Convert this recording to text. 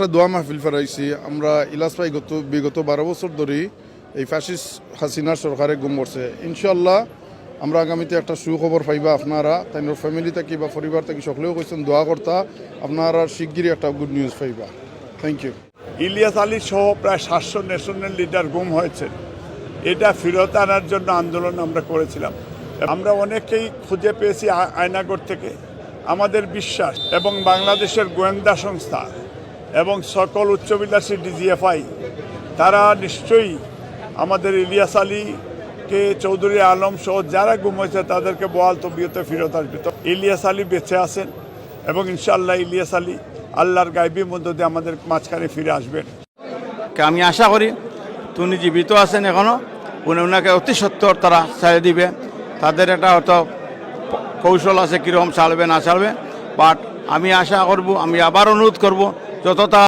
একটা দোয়া মাহফিল ফেরাইছি। আমরা ইলাস পাই গত বিগত বারো বছর ধরে এই ফ্যাসিস হাসিনার সরকারে গুম করছে। ইনশাল্লাহ আমরা আগামীতে একটা সুখবর পাইবা আপনারা। তাই ফ্যামিলি থাকি বা পরিবার থাকি, সকলেও কইছেন দোয়া কর্তা। আপনারা শিগগিরই একটা গুড নিউজ পাইবা। থ্যাংক ইউ ইলিয়াস আলী সহ প্রায় সাতশো ন্যাশনাল লিডার গুম হয়েছে। এটা ফেরত আনার জন্য আন্দোলন আমরা করেছিলাম। আমরা অনেকেই খুঁজে পেয়েছি আয়নাগর থেকে। আমাদের বিশ্বাস এবং বাংলাদেশের গোয়েন্দা সংস্থা এবং সকল উচ্চবিলাসী ডিজিএফআই তারা নিশ্চয়ই আমাদের ইলিয়াস আলীকে চৌধুরী আলম সহ যারা গুম হয়েছে তাদেরকে বহাল তবিয়তে ফেরত আসবে। তো ইলিয়াস আলী বেঁচে আছেন এবং ইনশাআল্লাহ ইলিয়াস আলী আল্লাহর গাইবীর মধ্য দিয়ে আমাদের মাঝখানে ফিরে আসবেন। আমি আশা করি তিনি জীবিত আছেন এখনও। উনি ওনাকে অতি সত্তর তারা ছেড়ে দিবে। তাদের একটা হয়তো কৌশল আছে, কীরকম চালবে, না চালবে। বাট আমি আশা করব আমি আবার অনুরোধ করব যত